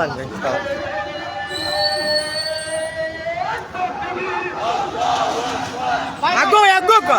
লাগবে। আগো আগো কা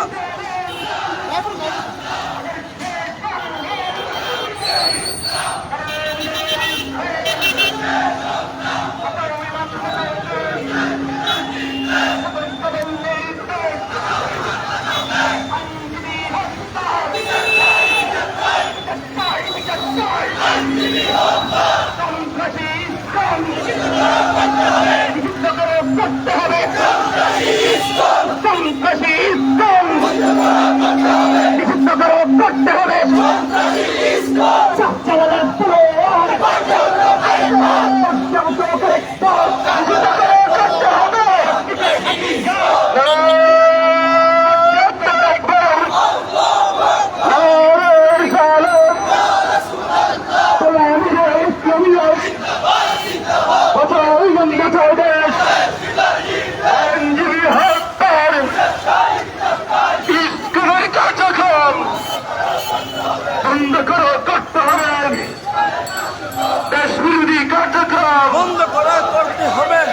কার্যক্রম বন্ধ করা করতে হবে।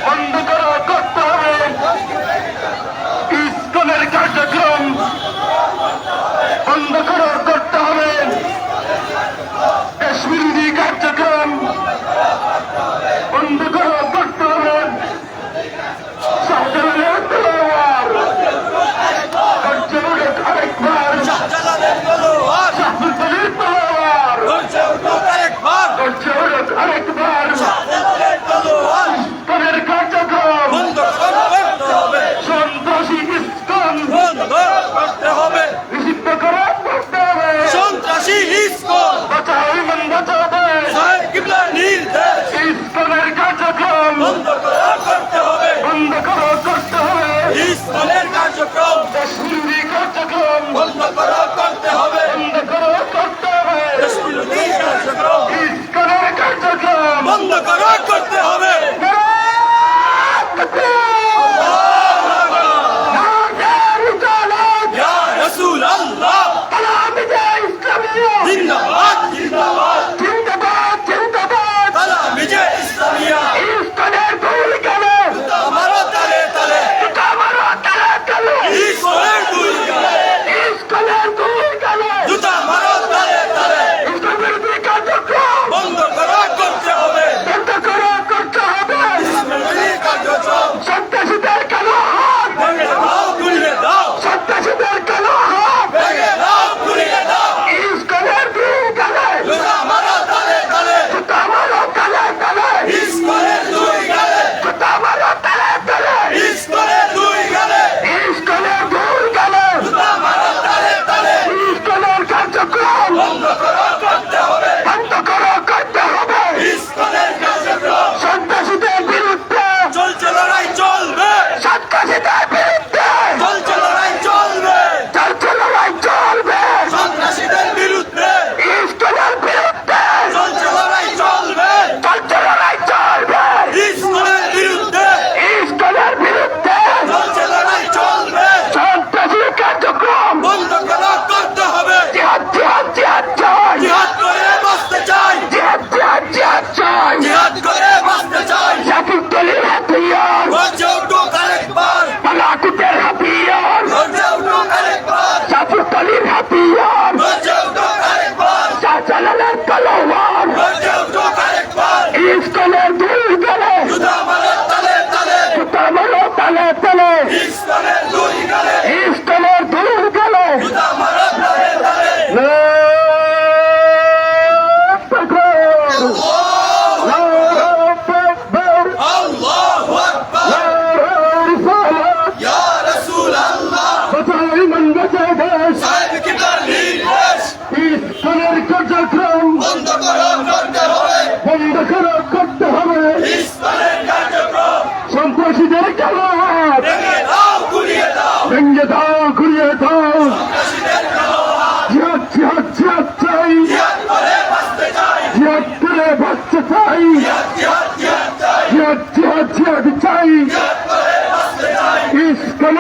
ইস্তালে ইস্তালে দুই গালে। ইস্তালে কোন